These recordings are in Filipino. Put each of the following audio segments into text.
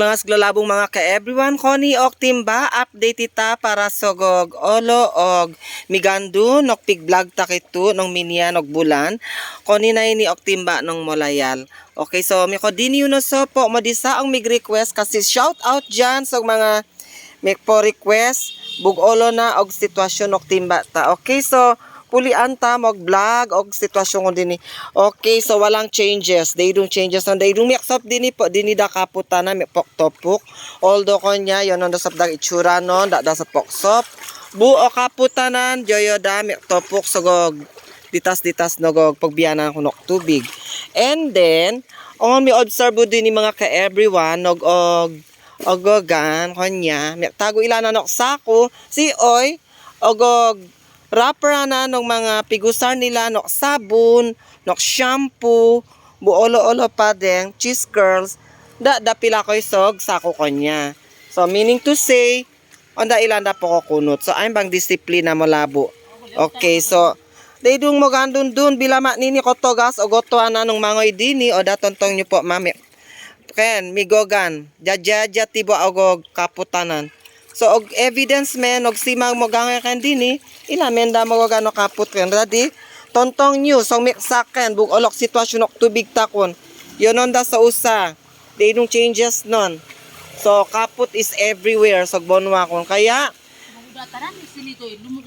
Mga glalabong mga ka-everyone, Connie og timba, update ita para sogog olo og migandu, nok pig vlog takitu, nung minyan og bulan. Connie na ini og timba nung molayal. Okay, so mi ko din yun so po, madisa ang mig request kasi shout out dyan sa mga may po request, bug olo na og sitwasyon og timba ta. Okay, so pulian ta mag vlog og sitwasyon ko dinhi. Okay, so walang changes. They don't changes on they don't mix up dinhi po dinhi da kaputa na may pok topok. Although konya yon on sa dag itsura non da da sa poksop. Buo kaputanan joyo da may topok sogog ditas-ditas nogog pagbiyanan ko nok tubig. And then, ang mi observe din ni mga ka-everyone nog og ogogan kanya may tago ilan na nok sako si oy ogog wrapper na ng mga pigusar nila nok sabon nok shampoo buolo-olo pa deng cheese curls da da pila ko isog sako kanya so meaning to say onda ilan da po ko kunot. So ay bang disiplina mo labo? Okay so Day dung mo gandun dun bila mak nini ko togas o gotoan na nung mangoy dini o datontong nyo po mami. Ken migogan jajaja tibo og kaputanan so og evidence men og simang mo gangay kan dini ila menda mo gano kaput ken ready tontong nyo so miksaken bug olok sitwasyon ok tubig takon. Yonon da sa usa. They don't changes non so kaput is everywhere sa bonwa kon kaya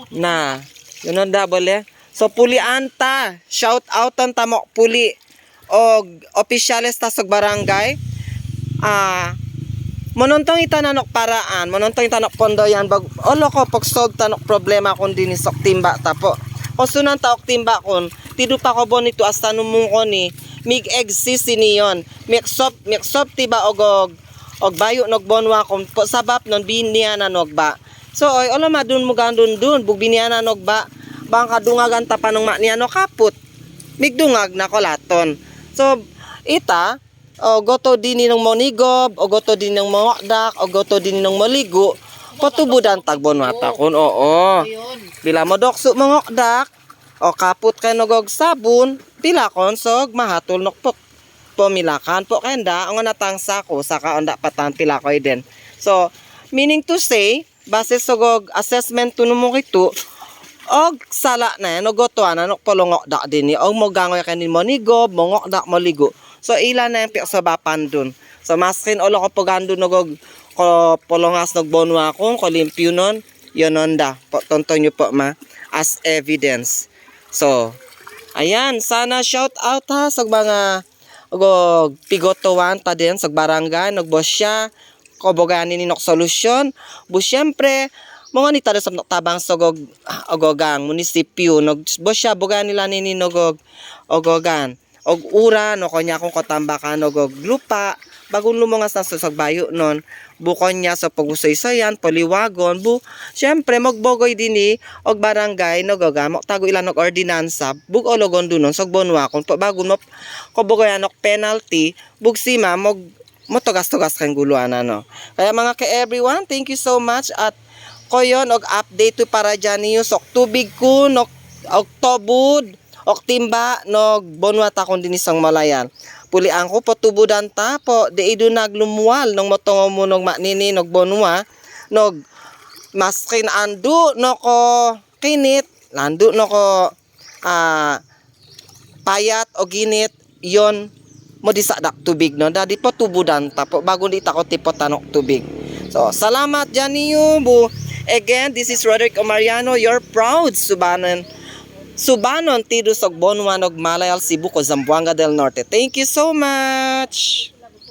na yonon da bole so pulian ta shout outan ta mo puli og opisyales ta sa barangay. Ah Monontong itananok paraan, monontong itanok pondo yan bag olo ko pag solve tanok problema kun din sok timba ta po. O sunan ta ok timba kun, tidu pa ko bonito asta numung ko ni mig exist niyon. Mixop mixop tiba og og bayo nog bonwa kun po sabab non biniya na nog ba. So oy olo madun mo gandun dun bug biniya na nog ba. Bang kadungagan ta panong ma niya no kaput. Migdungag na ko laton. So ita o goto din ng monigob, o goto din ng mawakdak, o goto din ng maligo, patubudan tagbon mata kun oo. Bila mo dokso mangokdak, o kaput kay nogog sabon, pila konsog mahatol nok pok. Pumilakan po kenda ang natang sako saka onda patan pila ko din. So, meaning to say, base sa gog assessment tuno mo kito, og sala na yan, ogoto na nok polongok dak din ni, og mo gangoy kanin mo nigob, mongok dak mo ligo. So ila na yung sa bapan dun. So maskin olo ko pagando nagog ko polongas nagbonwa ko, ko limpyo nun, yun onda. Po, tonton nyo po ma, as evidence. So, ayan, sana shout out ha sa mga og pigotowan ta din sa barangay, nagbos siya, koboganin ni nok solusyon. Bu syempre, mga ni tada sa tabang sogog ogogang munisipyo nag bos siya boga nila ni nogog ogogan og ura no kanya kung katambakan og og lupa. Bagong lumungas na sa sagbayo non bukon niya sa pagusay-sayan paliwagon bu syempre magbogoy dini og barangay nogoga mo tago ilan og ordinansa. Bug ologon dunon sa bonwa kon pa bago mo kobogoyan og penalty. Bug sima mog motogas-togas kang guluan ano kaya mga ka everyone thank you so much at koyon og update to para dyan niyo sok tubig ko nok og tobud ok timba nog bonwata kon din isang malayan. Puli ang ko patubudan ta po. De idu naglumuwal nong motongo mo nog manini nog bonwa. Nog maskin andu no ko kinit. Landu no ko ah payat o ginit. Yon mo di sa dak tubig no? Dadi po tubudan ta po. Bago di ta ko tipo tanok tubig. So salamat niyo bu again this is Roderick Omariano you're proud subanan Subanon, Tidus, og Bonwan, og Malayal, Cebu, ko Zamboanga del Norte. Thank you so much!